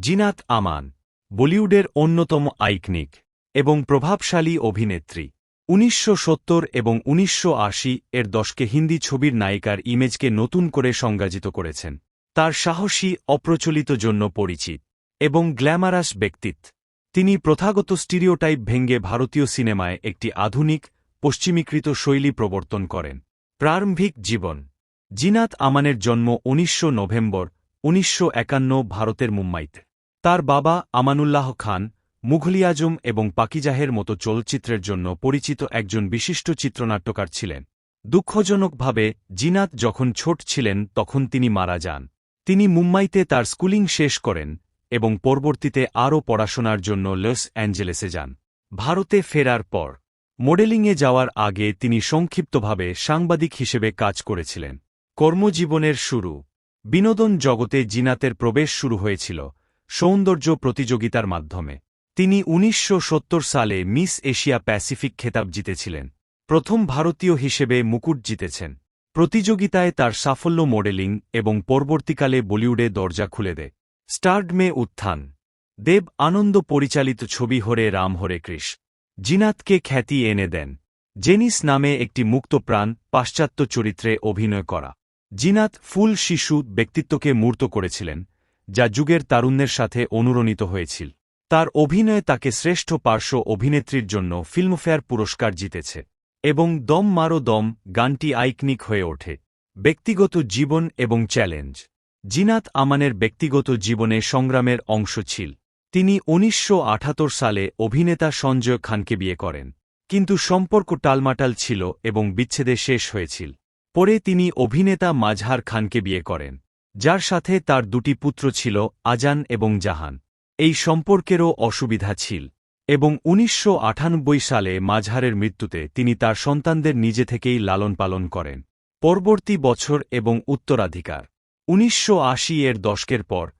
জিনাত আমান, বলিউডের অন্যতম আইকনিক এবং প্রভাবশালী অভিনেত্রী। উনিশশো সত্তর এবং উনিশশো আশি এর দশকে হিন্দি ছবির নায়িকার ইমেজকে নতুন করে সংজ্ঞাজিত করেছেন। তার সাহসী, অপ্রচলিত জন্য পরিচিত এবং গ্ল্যামারাস ব্যক্তিত্ব। তিনি প্রথাগত স্টিরিওটাইপ ভেঙ্গে ভারতীয় সিনেমায় একটি আধুনিক, পশ্চিমীকৃত শৈলী প্রবর্তন করেন। প্রারম্ভিক জীবন। জিনাত আমানের জন্ম উনিশশো নভেম্বর, উনিশশো একান্ন, ভারতের মুম্বাইতে। তার বাবা আমানুল্লাহ খান মুঘলি এবং পাকিজাহের মতো চলচ্চিত্রের জন্য পরিচিত একজন বিশিষ্ট চিত্রনাট্যকার ছিলেন। দুঃখজনকভাবে, জিনাত যখন ছোট ছিলেন তখন তিনি মারা যান। তিনি মুম্বাইতে তার স্কুলিং শেষ করেন এবং পরবর্তীতে আরও পড়াশোনার জন্য লস অ্যাঞ্জেলেসে যান। ভারতে ফেরার পর, মডেলিংয়ে যাওয়ার আগে তিনি সংক্ষিপ্তভাবে সাংবাদিক হিসেবে কাজ করেছিলেন। কর্মজীবনের শুরু, বিনোদন জগতে জিনাতের প্রবেশ শুরু হয়েছিল। সৌন্দর্য প্রতিযোগিতার মাধ্যমে। তিনি উনিশশো সত্তর সালে মিস এশিয়া প্যাসিফিক খেতাব জিতেছিলেন। প্রথম ভারতীয় হিসেবে মুকুট জিতেছেন। প্রতিযোগিতায় তার সাফল্য মডেলিং এবং পরবর্তীকালে বলিউডে দরজা খুলে দেয়। স্টার্ডমে উত্থান। দেব আনন্দ পরিচালিত ছবি হরে রাম হরে কৃষ। জিনাতকে খ্যাতি এনে দেন। জেনিস নামে একটি মুক্তপ্রাণ পাশ্চাত্য চরিত্রে অভিনয় করা। জিনাত ফুল শিশু ব্যক্তিত্বকে মূর্ত করেছিলেন। যা যুগের তারুণ্যের সাথে অনুরণিত হয়েছিল। তার অভিনয়ে তাকে শ্রেষ্ঠ পার্শ্ব অভিনেত্রীর জন্য ফিল্মফেয়ার পুরস্কার জিতেছে এবং দম মারো দম গানটি আইকনিক হয়ে ওঠে। ব্যক্তিগত জীবন এবং চ্যালেঞ্জ। জিনাত আমানের ব্যক্তিগত জীবনে সংগ্রামের অংশ ছিল। তিনি উনিশশো সালে অভিনেতা সঞ্জয় খানকে বিয়ে করেন। কিন্তু সম্পর্ক টালমাটাল ছিল এবং বিচ্ছেদে শেষ হয়েছিল। পরে তিনি অভিনেতা মাঝহার খানকে বিয়ে করেন। যার সাথে তার দুটি পুত্র ছিল, আজান এবং জাহান। এই সম্পর্কেরও অসুবিধা ছিল। এবং উনিশশো সালে মাঝহারের মৃত্যুতে তিনি তার সন্তানদের নিজে থেকেই লালন পালন করেন। পরবর্তী বছর এবং উত্তরাধিকার। উনিশশো আশি এর দশকের পর,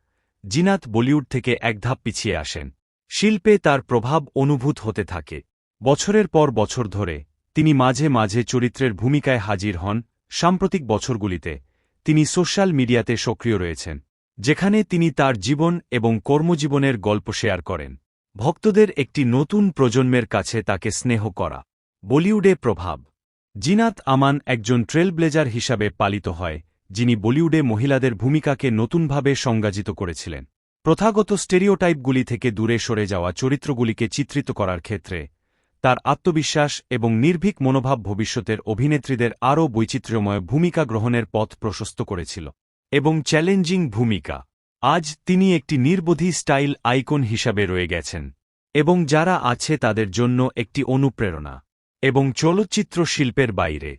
জিনাত বলিউড থেকে এক ধাপ পিছিয়ে আসেন। শিল্পে তার প্রভাব অনুভূত হতে থাকে। বছরের পর বছর ধরে, তিনি মাঝে মাঝে চরিত্রের ভূমিকায় হাজির হন। সাম্প্রতিক বছরগুলিতে তিনি সোশ্যাল মিডিয়াতে সক্রিয় রয়েছেন, যেখানে তিনি তার জীবন এবং কর্মজীবনের গল্প শেয়ার করেন। ভক্তদের একটি নতুন প্রজন্মের কাছে তাকে স্নেহ করা, বলিউডে প্রভাব। জিনাত আমান একজন ট্রেলব্লেজার হিসাবে পালিত হয়, যিনি বলিউডে মহিলাদের ভূমিকাকে নতুনভাবে সংজ্ঞাজিত করেছিলেন। প্রথাগত স্টেরিওটাইপগুলি থেকে দূরে সরে যাওয়া চরিত্রগুলিকে চিত্রিত করার ক্ষেত্রে তার আত্মবিশ্বাস এবং নির্ভীক মনোভাব ভবিষ্যতের অভিনেত্রীদের আরও বৈচিত্র্যময় ভূমিকা গ্রহণের পথ প্রশস্ত করেছিল এবং চ্যালেঞ্জিং ভূমিকা। আজ তিনি একটি নির্বোধী স্টাইল আইকন হিসাবে রয়ে গেছেন এবং যারা আছে তাদের জন্য একটি অনুপ্রেরণা এবং চলচ্চিত্র শিল্পের বাইরে।